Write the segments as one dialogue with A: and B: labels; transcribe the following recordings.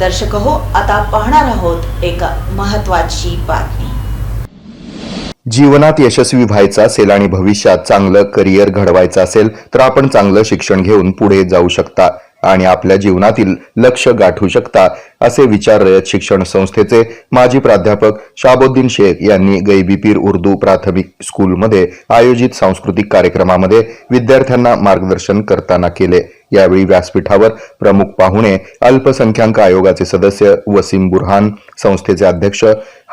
A: दर्शक हो आता पाहणार आहोत एक महत्वाची बातमी.
B: जीवनात यशस्वी व्हायचं असेल आणि भविष्यात चांगलं करिअर घडवायचं असेल तर आपण चांगलं शिक्षण घेऊन पुढे जाऊ शकता. आणि आपल्या जीवनातील लक्ष गाठू शकता असे विचार रयत शिक्षण संस्थेचे माजी प्राध्यापक शाबुद्दीन शेख यांनी गैबीपीर उर्दू प्राथमिक स्कूलमध्ये आयोजित सांस्कृतिक कार्यक्रमामध्ये विद्यार्थ्यांना मार्गदर्शन करताना केले. यावेळी व्यासपीठावर प्रमुख पाहुणे अल्पसंख्याक आयोगाचे सदस्य वसीम बुरहान संस्थेचे अध्यक्ष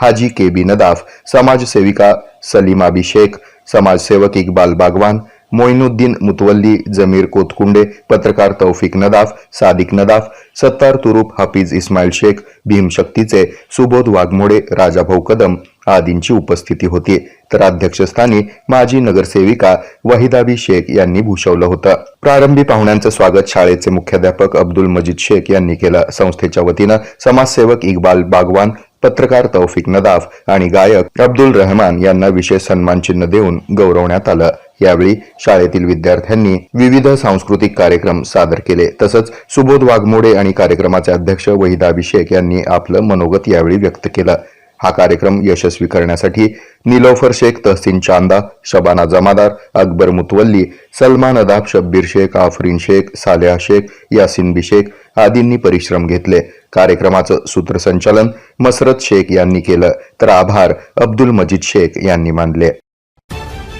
B: हाजी के बी नदाफ समाजसेविका सलीमाबी शेख समाजसेवक इकबाल बागवान मोइनुद्दीन मुतवल्ली जमीर कोतकुंडे पत्रकार तौफिक नदाफ सादिक नदाफ सत्तार तुरुप हाफिज इस्माईल शेख भीमशक्तीचे सुबोध वाघमोडे राजाभाऊ कदम आदींची उपस्थिती होती. तर अध्यक्षस्थानी माजी नगरसेविका वहिदाबी शेख यांनी भूषवलं होतं. प्रारंभी पाहुण्यांचं स्वागत शाळेचे मुख्याध्यापक अब्दुल मजीद शेख यांनी केलं. संस्थेच्या वतीनं समाजसेवक इक्बाल बागवान पत्रकार तौफिक नदाफ आणि गायक अब्दुल रहमान यांना विशेष सन्मानचिन्ह देऊन गौरवण्यात आलं. यावेळी शाळेतील विद्यार्थ्यांनी विविध सांस्कृतिक कार्यक्रम सादर केले. तसंच सुबोध वाघमोडे आणि कार्यक्रमाचे अध्यक्ष वहिदा अभिषेक यांनी आपलं मनोगत यावेळी व्यक्त केलं. हा कार्यक्रम यशस्वी करण्यासाठी निलोफर शेख तहसीन चांदा शबाना जमादार अकबर मुतवल्ली सलमान अदाब शब्बीर शेख आफरीन शेख सालेहा शेख यासिन बी शेख आदींनी परिश्रम घेतले. कार्यक्रमाचं सूत्रसंचालन मसरत शेख यांनी केलं. तर आभार अब्दुल मजीद शेख यांनी मानले.